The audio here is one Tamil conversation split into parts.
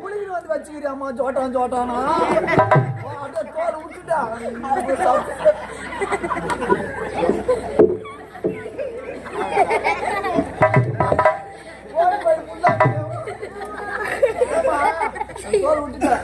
முழுகிட்டு வந்து வச்சுக்கிறியாம்மா ஜோட்டான் ஜோட்டானா தோல் விட்டுட்டா தோல் விட்டுட்டா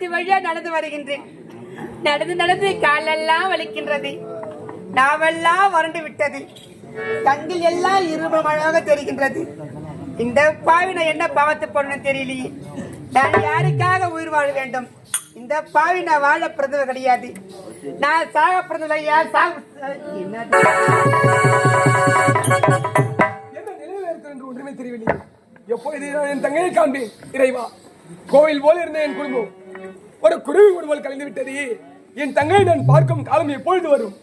காட்டு வழியா நடந்து வருகின்றேன். நடந்து நடந்து காலெல்லாம் வலிக்கின்றது. நாவெல்லாம் வறண்டு விட்டது. கண்கள் எல்லாம் இருமமாக தெரிகின்றது. இந்த பாவி நான் என்ன பாவத்து போடணும் தெரியலையே. நான் யாருக்காக உயிர் வாழ வேண்டும்? இந்த பாவி நான் வாழ பிறந்தது கிடையாது. நான் சாக பிறந்தது யார் சாக என்ன என்று ஒன்றுமே தெரியவில்லை. எப்போ நான் என் தங்கையை காண்பேன்? இறைவா கோவில் போல இருந்த என் குடும்பம். ஒரு குருவி ஒருவள் கலந்து விட்டது. என் தங்கையை நான் பார்க்கும் காலம் எப்பொழுது வரும்?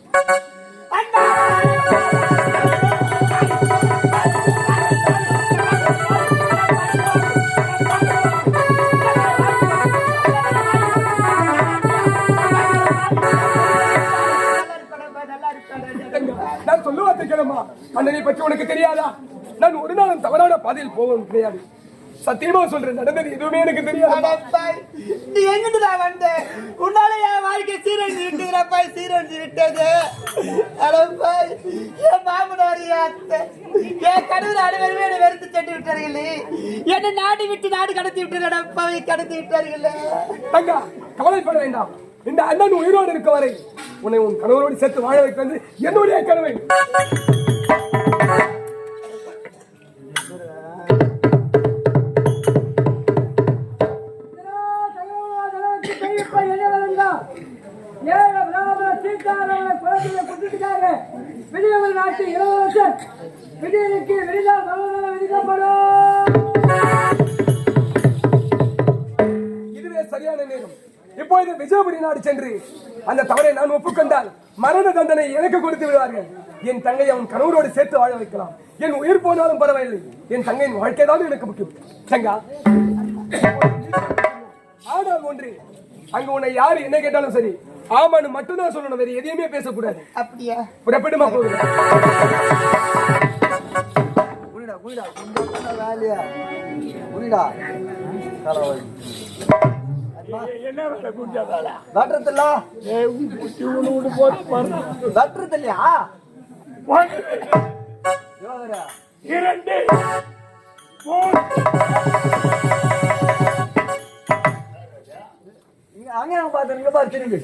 நான் சொல்லுவாத்தை கேளம்மா அண்ணனை பற்றி உனக்கு தெரியாதா? நான் ஒரு நாளும் தவறான பாதையில் போவது கிடையாது சத்தியமா சொல்றேன் நடந்தது எதுவுமே எனக்கு தெரியாது நீ எங்கிட்டுடா வந்த? உன்னால என் வாழ்க்கை சீரழிஞ்சு விட்டதுடாப்பா, சீரழிஞ்சு விட்டது. அடப்பாய், என் மாமனார், என் அத்தை, என் கணவர் அனைவருமே என்னை வெறுத்து சென்று விட்டார்களே. என்னை நாடு விட்டு நாடு கடத்தி விட்டு அப்பாவை கடத்தி விட்டார்களே. தங்கா கவலைப்பட வேண்டாம் இந்த அண்ணன் உயிரோடு இருக்க வரை உன்னை உன் கணவரோடு சேர்த்து வாழ வைக்கிறது என்னுடைய கனவை நாட்டு இளவரசர். விடுதலைக்கு விரிதால் பலவரம் விதிக்கப்படும். இதுவே சரியான நேரம். இப்போது விஜயபுரி நாடு சென்று அந்த தவறை நான் ஒப்புக்கொண்டால் மரண தண்டனை எனக்கு கொடுத்து விடுவார்கள். என் தங்கை அவன் கணவரோடு சேர்த்து வாழ வைக்கலாம். என் உயிர் போனாலும் பரவாயில்லை. என் தங்கையின் வாழ்க்கை தான் எனக்கு முக்கியம். சங்கா. ஆனால் ஒன்று அங்க உன்னை யார் என்ன கேட்டாலும் சரி ஆமான்னு மட்டும்தான் சொல்லணும் வேற எதையுமே பேசக்கூடாது. அப்படியா? புறப்படுமா போகுது? புரியுடா புரியுடா வேலையா? புரியுடா தலைவலி வெட்டுறதில்ல. வெட்டுறதில்லையா? இரண்டு இங்க அங்கே பார்த்து இங்க பாரு திரும்பி.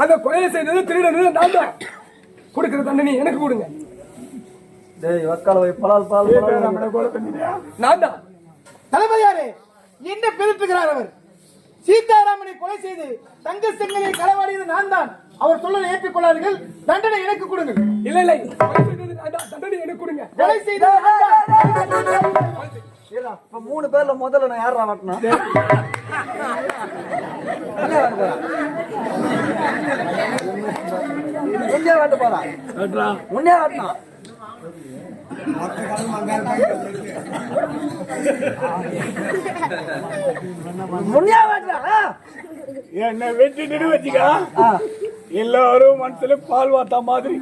அந்த கொலையை செய்தது திருடனது நான் தான். கொடுக்கிற தண்டனை எனக்கு கொடுங்க. டேய் வக்கால போய் பலால் பால் நான் தான். தளபதியாரே என்ன பிரிப்புகிறார் அவர். சீதாராமனை கொலை செய்து தங்க செங்கலை களவாடியது நான் தான். அவர் சொல்ல ஏற்றுக்கொள்ளாதீர்கள். தண்டனை எனக்கு கொடுங்கள் இல்ல இல்ல. தண்டனை எனக்கு கொடுங்க. கொலை செய்த மூணு பேர்ல முதல்ல நான் யாரா வெட்டணும் எங்க வெட்ட போறா? எங்க வெட்ட போறா? முன்னே வெட்டணும் முன்னே வெட்டுறா? என்ன வெட்டிட்டு வச்சுக்கா எல்லாரும் மனசுல பால் வாத்தா மாதிரி.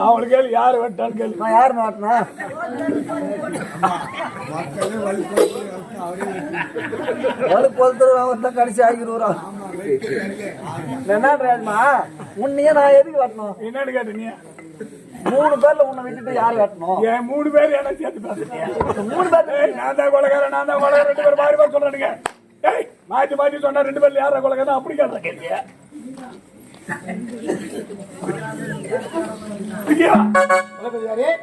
அவளுக்கு கேள்வி யாரு வெட்டான்னு கேள்வி யாரு பொறுத்தர் ஒருத்தன் கடைசி ஆகிடுறா என்ன ராஜ்மா உன்னையே நான் எதுக்கு வெட்டணும்? என்னன்னு கேட்ட நீ மூணு பேர்ல உன்னை விட்டுட்டு யார் வெட்டணும்? என் மூணு பேர் என்ன சேர்த்து பேசுறீங்க மூணு பேர் நான் தான் கொலகாரன் நான் தான் கொலகாரன் ரெண்டு பேர் மாறி மாறி சொல்றானுங்க. மாத்தி மாத்தி சொன்னா ரெண்டு பேர்ல யாரா கொலகாரன் அப்படி கேட்ட கேள்வி விஜயா,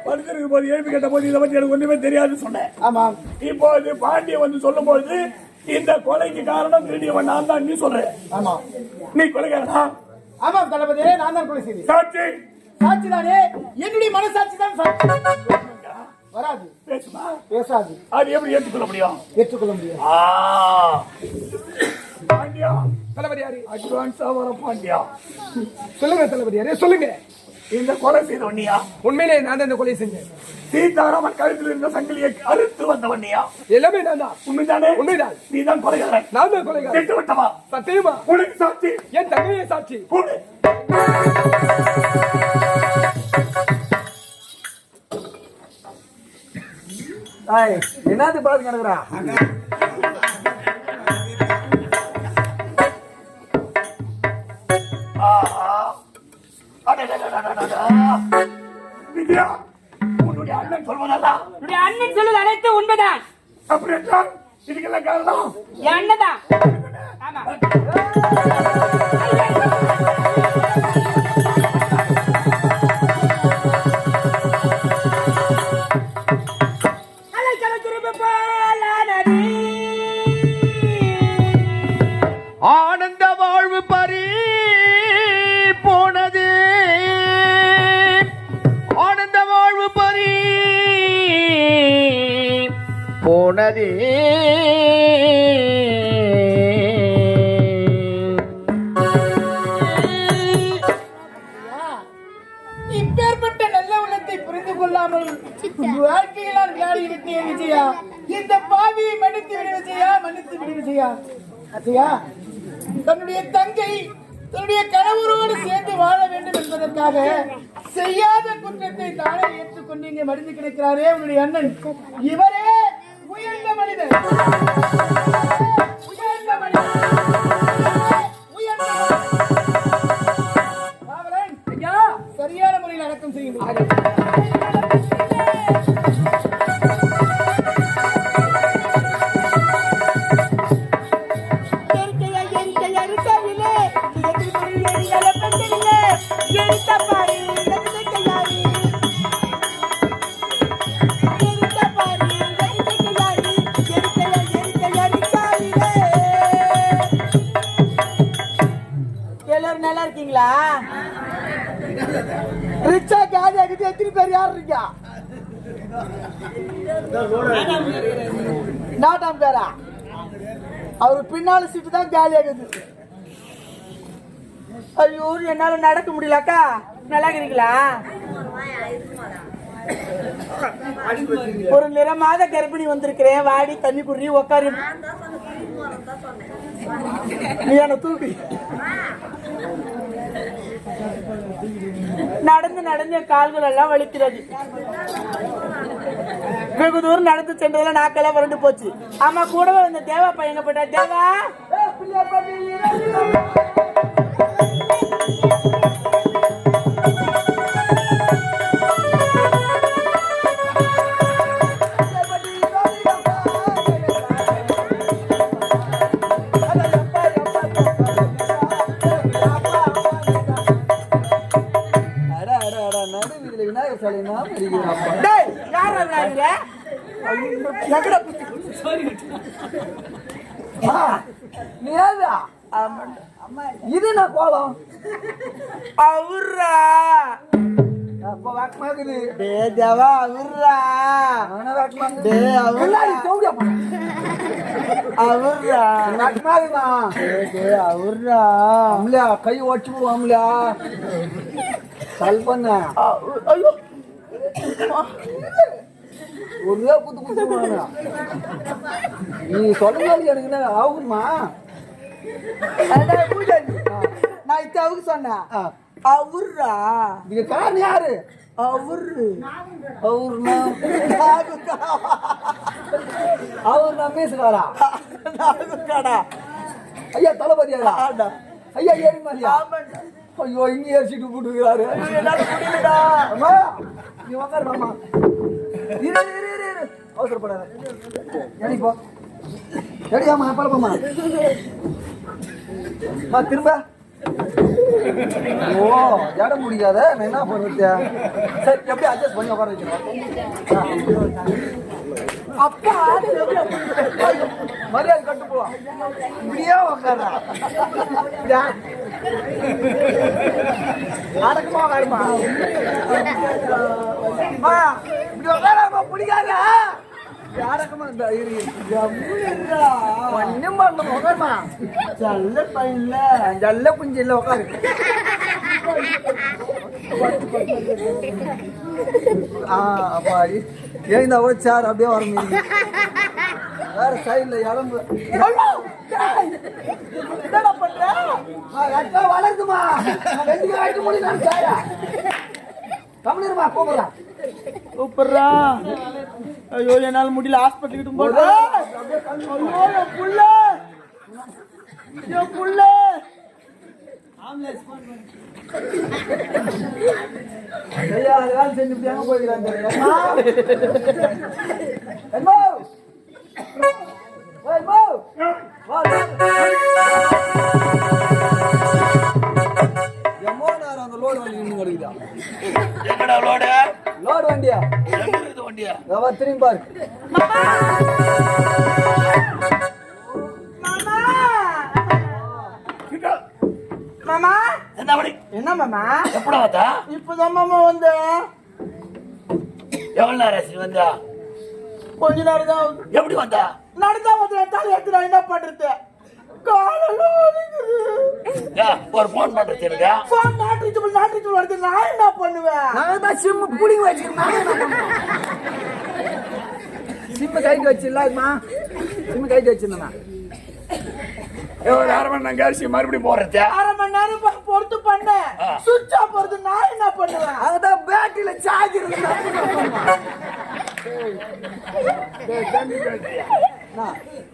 படுத்திருக்கு போது எழுப்பி கேட்ட போது இதை பத்தி எனக்கு ஒண்ணுமே தெரியாதுன்னு சொன்னேன். ஆமாம் இப்போ இது பாண்டிய வந்து சொல்லும் பொழுது இந்த கொலைக்கு காரணம் திருடியவன் நான் தான் நீ சொல்ற ஆமா. நீ கொலைகாரனா? ஆமாம் தளபதியே நான் தான் கொலை செய்தேன். சாட்சி. சாட்சி தானே என்னுடைய மனசாட்சி தான் சாட்சி. வராது. பேசுமா? பேசாது. அது எப்படி ஏற்றுக்கொள்ள முடியும்? ஏற்றுக்கொள்ள முடியாது. ஆ. பாண்டியா தளபதியாரே. அட்வான்ஸா வர பாண்டியா. சொல்லுங்க தளபதியாரே சொல்லுங்க. இந்த கொலை செய்த வண்டியா உண்மையிலே நான் தான் இந்த கொலை செஞ்சேன். சீதாராமன் கழுத்தில் இருந்த சங்கிலியை அறுத்து வந்த வண்டியா எல்லாமே நான் தான். உண்மைதானே? உண்மைதான். நீதான் கொலைகாரன். நான் தான் கொலைகாரன். திட்டு விட்டவா சத்தியமா? உனக்கு சாட்சி. என் தங்கையே சாட்சி. என்னது பார்த்து கிடக்குறா? உன்னுடைய அண்ணன் சொல்வதல்லா? என்னுடைய அண்ணன் சொல்லுது அனைத்து உண்மைதான். அப்படி என்றால் இதுக்கெல்லாம் காரணம்? என் அண்ணன் தான். ஆமா. அஜயா தன்னுடைய தங்கை தன்னுடைய கணவரோடு சேர்ந்து வாழ வேண்டும் என்பதற்காக செய்யாத குற்றத்தை தானே ஏற்றுக்கொண்டு இங்கே மடிந்து கிடைக்கிறாரே உங்களுடைய அண்ணன். இவரே உயர்ந்த மனிதர். உயர்ந்த மனிதர். சரியான முறையில் அடக்கம் செய்யுங்கள். நாட்டாம் பேரா? அவர் பின்னால சீட்டு தான் காலியாகுது ஐயோ என்னால நடக்க முடியலக்கா. நல்லா இருக்கிறீங்களா? ஒரு நிறமாத கர்ப்பிணி வந்திருக்கிறேன். வாடி தண்ணி குடி உக்காரு. நீ என்ன தூக்கி. நடந்து நடந்து என் கால்கள் எல்லாம் வலிக்கிறது. வெகு தூரம் நடந்து சென்றதுல நாக்கெல்லாம் வறண்டு போச்சு. ஆமா கூடவே வந்து தேவா பையங்க போட்டா தேவா? டே தேவா அவுர்ரா டே அவுர்ரா டே அவுர்ரா அம்லியா கை ஐயோ. ஒரே குத்து குத்து போடுவாங்க. நீ சொல்ல எனக்கு என்ன ஆகுமா? அடே பூஜாரி. நான் இத்த அவுக்கு சொன்னேன். அவுர்ரா இதுக்கு காரணம் யாரு? அவுரு. அவர்னா அவர் நான் பேசுறாரா நாகுக்காடா. ஐயா தளபதியாரா ஆடா ஐயா ஆமாண்டா. ஐயோ இங்க ஏறிச்சிட்டு போட்டுக்கிறாரு நீ உக்காரு மாமா. இரு இரு இரு இரு, அவசரப்படாத ஏடி போ. ஏடியாமா பழப்பம்மா மா திரும்ப. ஓ ஜட முடியாத? நான் என்ன பண்ணுறது சரி எப்படி அட்ஜஸ்ட் பண்ணி உட்கார வைக்கிறோம் அப்பா மரியாதை கட்டு போவான் இப்படியே உட்காரா. அடக்கமா உட்காருமா. இப்படி உட்காராம பிடிக்காத. ஒண்ணும் பண்ணணும் உட்காருமா நல்ல பையன்ல நல்ல குஞ்சு இல்ல உட்காரு அப்பாடி ஏன் கூட சேர் அப்படியே வர முடியுது? வேற சைடுல இளம்பு என்னடா பண்ற? ஆயிட்டு முடியும் கூப்பிடுறா. ஐயோ என்னால முடியல ஹாஸ்பிட்டலுக்கு போடுற ஐயோ என் புள்ள. என் புள்ள. போயிருக்காங்க லோடு வண்டி நின்று கிடக்குதா எங்கடா லோடு? லோடு வண்டியா? எங்க இருக்குது வண்டியா? எவா திரும்பி பாரு. மாமா! மாமா! என்ன படி என்ன மாமா? எப்படா வந்தா? இப்பதான் மாமா வந்தேன் எவ்வளவு நேரம் வந்தா? கொஞ்ச நேரம் தான். எப்படி வந்தா? நடந்தா வந்து எடுத்து நான் என்ன பண்றது? ஒரு போன் பண்றது எனக்கு phone நாட்டுச்சு நாட்டுச்சு வருது நான் என்ன பண்ணுவேன் நாங்க தான் சிம்மு புடிங்க வச்சிருக்கோம் சிம்மு கைட்டு வச்சிடலாமா சிம்மு கைட்டு வச்சிருந்தேன் ஒரு அரை மணி நேரம் கழிச்சு மறுபடியும் போறது அரை மணி நேரம் பொ- பொறுத்து பண்ணேன் ஆ. சுவிட்ச் ஆஃப் நான் என்ன பண்ணுவேன் அதான் பேட்டரியில சார்ஜ்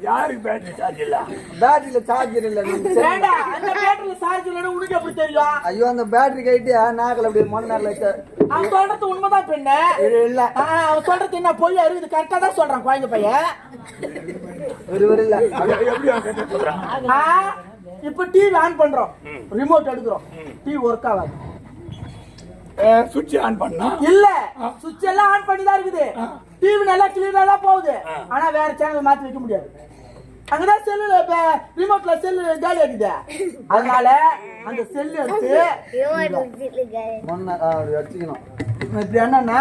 யாருக்கு பேட்டரி சார்ஜ் இல்ல? பேட்டரியில சார்ஜர் இல்ல. ஏண்டா அந்த பேட்டரியில சார்ஜ் இல்லைன்னு உனக்கு எப்படி தெரியும்? ஐயோ அந்த பேட்டரி கைட்டு நாக்கில் அப்படி நேரில் வச்ச அவன் சொல்றது உண்மைதான் பெண்ணு. இல்ல ஆ, அவன் சொல்றது என்ன பொய்யா இருக்குது கரெக்டா தான் சொல்றான் குழந்தை பையன். ஒரு ஒரு இல்ல. இப்ப டிவி ஆன் பண்றோம். ரிமோட் எடுக்கிறோம். டிவி ஒர்க் ஆகாது. சுவிட்ச் ஆன் பண்ணா? இல்ல சுவிட்ச் எல்லாம் ஆன் பண்ணி தான் இருக்குது டிவி நல்லா கிளியரா தான் போகுது. ஆனா வேற சேனல் மாத்தி வைக்க முடியாது. அங்கதான் செல்லுல ரிமோட்ல செல்லு காலி ஆகுது. அதனால அந்த செல்லு எடுத்து வச்சுக்கணும். இப்படி என்னன்னா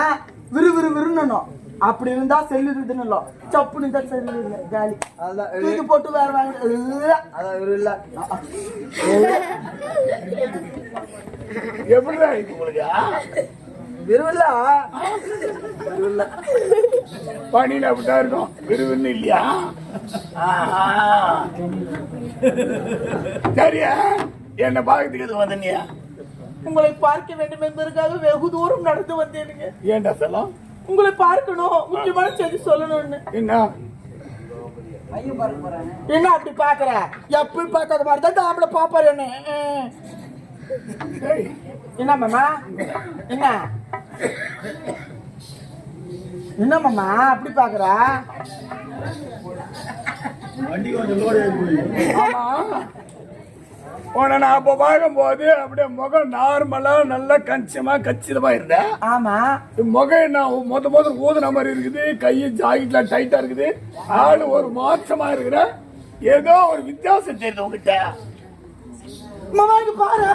விறு விறு விருணும் அப்படி இருந்தா செல்லு இருக்குதுன்னு சப்புன்னு இருந்தா செல்லு இல்லை காலி அதான். தூக்கி போட்டு வேற வாங்கி அதான் இல்ல. இருக்கு உங்களுக்கு? விருவில்ல விருவில்ல பணியில அப்படிதான் இருக்கும். விறுவிறுன்னு இல்லையா. சரியா? என்ன பாக்கிறதுக்கு எது வந்தனியா உங்களை பார்க்க வேண்டும் என்பதற்காக வெகு தூரம் நடந்து வந்தேனுங்க. ஏன்டா செல்லம்? உங்களை பார்க்கணும் முக்கியமான செய்தி சொல்லணும்னு. என்ன? அப்படி பாக்குற எப்படி பார்க்காத மாதிரி தான் ஆம்பளை பாப்பாரு என்ன? என்ன மாமா? என்ன? என்ன மாமா அப்படி பாக்குற? உன்னை நான் அப்ப பார்க்கும்போது அப்படியே முகம் நார்மலா நல்லா கச்சியமா கச்சிதமா இருந்த ஆமா. முகம் என்ன மொத மொத ஊதுன மாதிரி இருக்குது கை ஜாக்கெட்ல டைட்டா இருக்குது ஆளு ஒரு மாற்றமா இருக்கிற ஏதோ ஒரு வித்தியாசம் தெரியுது உங்ககிட்ட பாரு.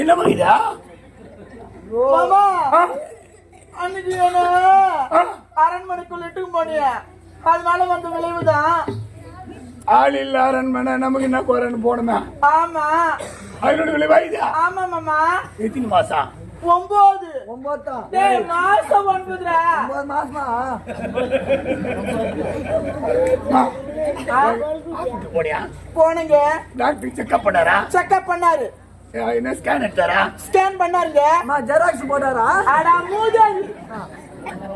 என்ன மகிதா மாமா. அன்னைக்கு என்ன அரண்மனைக்குள்ள இட்டுக்கு போனிய. அதனால வந்த விளைவுதான். ஆள் இல்ல அரண்மனை நமக்கு என்ன குறைன்னு போனோமே ஆமா. அதனோட விளைவாயுதா ஆமா மாமா. எத்தனை மாசம்? ஒன்பது ஒன்பது தான் டேய் மாசம் ஒன்பதுடா. ஒன்பது மாசமா? போனியா போனீங்க. டாக்டர் செக்அப் பண்ணாரா? செக்அப் பண்ணாரு. என்ன ஸ்கேன் எடுத்தாரா? ஸ்கேன் பண்ணாருங்க. அம்மா ஜெராக்ஸ் போட்டாரா? அடா மூதேவி.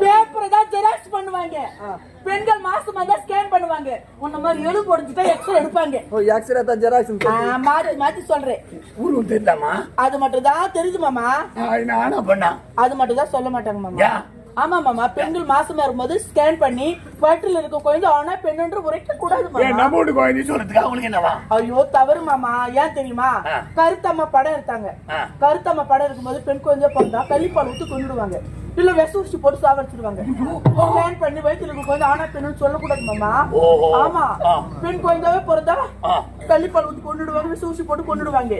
பேப்பரை தான் ஜெராக்ஸ் பண்ணுவாங்க. பெண்கள் மாசமா தான் ஸ்கேன் பண்ணுவாங்க. உன்ன மாதிரி எழு பொடிஞ்சுட்டா எக்ஸ்ரே எடுப்பாங்க. ஓ எக்ஸ்ரே தான் ஜெராக்ஸ் மாத்தி மாத்தி சொல்றேன். ஊருக்கு தெரியுதாமா அது மட்டும் தான் தெரியுது மாமா. பண்ணா? அது மட்டும் தான் சொல்ல மாட்டாங்க மாமா? ஆமா மாமா. பெண்கள் மாசமா இருக்கும்போது ஸ்கேன் பண்ணி வயிற்றுல இருக்க குழந்தை ஆனா பெண்ணென்று உரைக்க கூடாது நம்ம வீட்டு குழந்தை சொல்றதுக்கு அவங்களுக்கு என்னவா? ஐயோ தவறு மாமா. ஏன் தெரியுமா. கருத்தம்மா படம் எடுத்தாங்க. கருத்தம்மா படம் இருக்கும்போது பெண் குழந்தைய பிறந்தா கள்ளிப்பால் ஊத்தி கொண்டுடுவாங்க இல்ல விஷ ஊசி போட்டு சாவடிச்சிருவாங்க ஸ்கேன் பண்ணி வயிற்றுல வந்து ஆனா பெண்ணு சொல்லக்கூடாது மாமா. ஆமா. பெண் குழந்தைவே பிறந்தா. கள்ளிப்பால் ஊத்தி கொண்டுடுவாங்க விஷ ஊசி போட்டு கொண்டுடுவாங்க.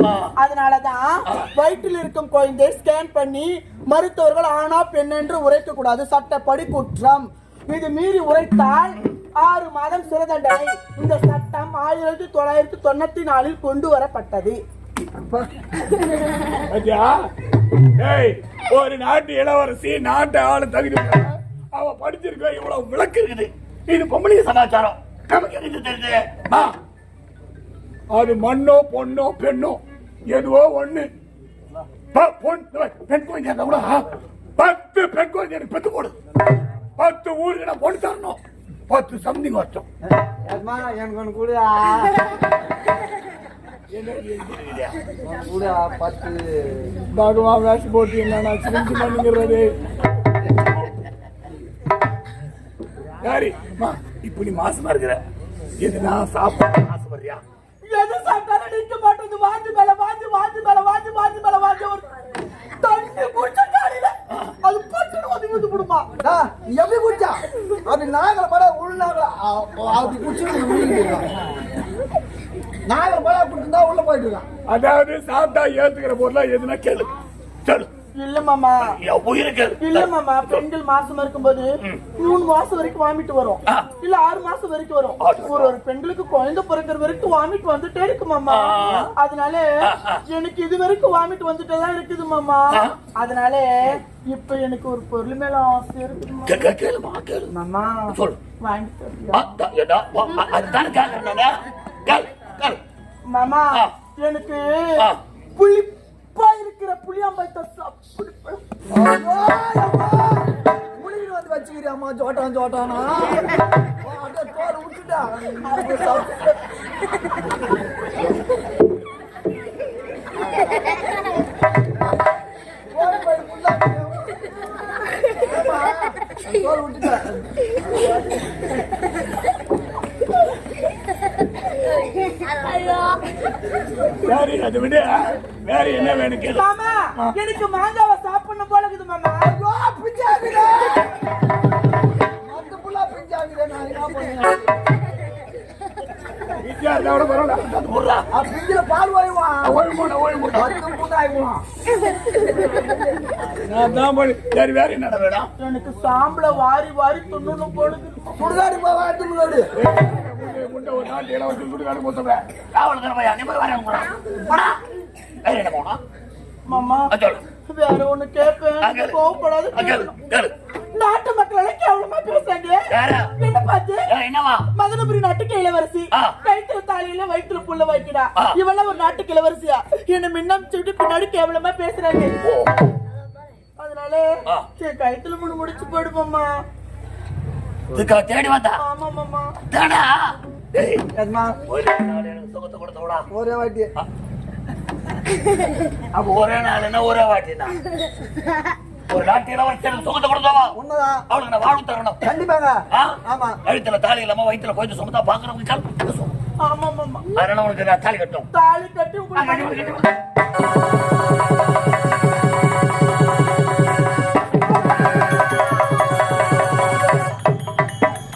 அதனாலதான் வயிற்றில் இருக்கும் குழந்தை ஸ்கேன் பண்ணி மருத்துவர்கள் ஆனா பெண் என்று உரைக்க கூடாது சட்டப்படி குற்றம். இது மீறி உரைத்தால் ஆறு மாதம் சிறை தண்டனை. இந்த சட்டம் ஆயிரத்தி தொள்ளாயிரத்தி தொண்ணூத்தி நாலில் கொண்டு வரப்பட்டது. ஒரு நாட்டு இளவரசி நாட்டை ஆள தகுதி அவ படிச்சிருக்க இவ்வளவு விளக்கு இருக்குது. இது பொம்பளை சமாச்சாரம். நமக்கு எது தெரியுது? ஆ. அது மண்ணோ பொண்ணோ பெண்ணோ எதுவோ ஒண்ணு. பெண் குழந்தை கூட பத்து பெண் குழந்தை பெத்து போடு பத்து ஊருக்கு நான் பொண்ணு தரணும். பத்து சம்திங் வருஷம் எனக்கு ஒன்று கூட கூட பத்து பகவான் வேஷம் போட்டு என்ன சிரிஞ்சு பண்ணுங்கிறது யாரி அம்மா, இப்படி மாசமா இருக்கிற எதுனா சாப்பாடு ஆசைப்படுறியா எது சாப்பிட்டாலும் நிக்க மாட்டேங்குது. வாந்தி மேல வாந்தி வாந்தி மேல வாந்தி வாந்தி மேல வாந்தி ஒரு தண்ணி குடிச்ச காலையில அது பட்டுன்னு ஒதுங்கி வந்து நீ எப்படி குடிச்சா? அப்படி நாகல பட உள்நாகல அப்படி குடிச்சு நாகல பட குடிச்சிருந்தா உள்ள போயிட்டு இருக்கான் அதாவது சாப்பிட்டா ஏத்துக்கிற பொருளா எதுனா கேளு. சொல்லு. இல்ல மாமா. என் உயிரை கேளு. இல்ல மாமா பெண்கள் மாசம் இருக்கும்போது மூணு மாசம் வரைக்கும் வாமிட் வரும். இல்ல ஆறு மாசம் வரைக்கும் வரும். ஒரு ஒரு பெண்களுக்கு குழந்தை பிறக்கிற வரைக்கும் வாமிட் வந்துட்டே இருக்கு மாமா. அதனால எனக்கு இது வரைக்கும் வாமிட் வந்துட்டே தான் இருக்குது மாமா. ஆ. அதனால இப்ப எனக்கு ஒரு பொருள் மேல ஆசை இருக்கு கேளுமா கேளு. மாமா சொல்லு. வாங்கி மாமா. எனக்கு. புளிப்பா இருக்கிற புளியாம்பழத்தை வந்து வச்சுக்கிறியாம்மா ஜோட்டான் ஜோட்டானா? தோல் விட்டுட்டா அதை விட வேற என்ன வேணும் கேளு. மாமா எனக்கு மாங்காவை சாப்பிடணும் போல இருக்குது மாமா. ஐயோ பிஞ்சாகுதே மத்த புள்ளா பிஞ்சாகுதே நான் என்ன பண்ணுவேன் வித்யா இருந்தா கூட பரவாயில்ல. அது போடுறா. பிஞ்சில பால் வாங்குவான் ஒழுங்கு போடு, ஒழுங்கு போடு. நான் தான். சரி வேற என்ன வேணும்? எனக்கு சாம்பல வாரி வாரி துண்ணணும் போடுது சுடுகாடு போவா ஒரு நாட்டு இளவரசி சுடுகாடு போத்தவ. காவல் தரவையா, நீ போய் வரேன் போடா. போடா. வேற என்ன போகணும்? மாமா. வேற ஒண்ணு கேட்பேன். கோவப்படாது. நாட்டு மக்கள் கேவலமா பேசுறாங்க வேற? என்ன பார்த்து என்னவா? மதனபுரி நாட்டுக்கு இளவரசி. கைத்துல தாலியில வயிற்றுல புள்ள வைக்கிறா. இவெல்லாம் ஒரு நாட்டுக்கு இளவரசியா என்ன மின்னம் சொல்லிட்டு பின்னாடி கேவலமா பேசுறாங்க அதனால. சரி கைத்துல முடி முடிச்சு இதுக்கா தேடி வந்தா ஆமா மாமா ஒரே நாள் வாட்டி. அப்ப ஒரே நாள்னா ஒரே வாட்டினா. ஒரு நாட்டு இளவரசி எனக்கு சுகத்தை கொடுத்தவா உண்மைதான். அவளுக்கு நான் வாழ்வு தரணும். கண்டிப்பாங்க? ஆமா. கழுத்துல தாலி இல்லாம வயித்துல கொஞ்சம் சுமந்தா பாக்குறவங்க கால் ஆமா மாமா அதனால உனக்கு நான் தாலி கட்டும். தாலி கட்டி.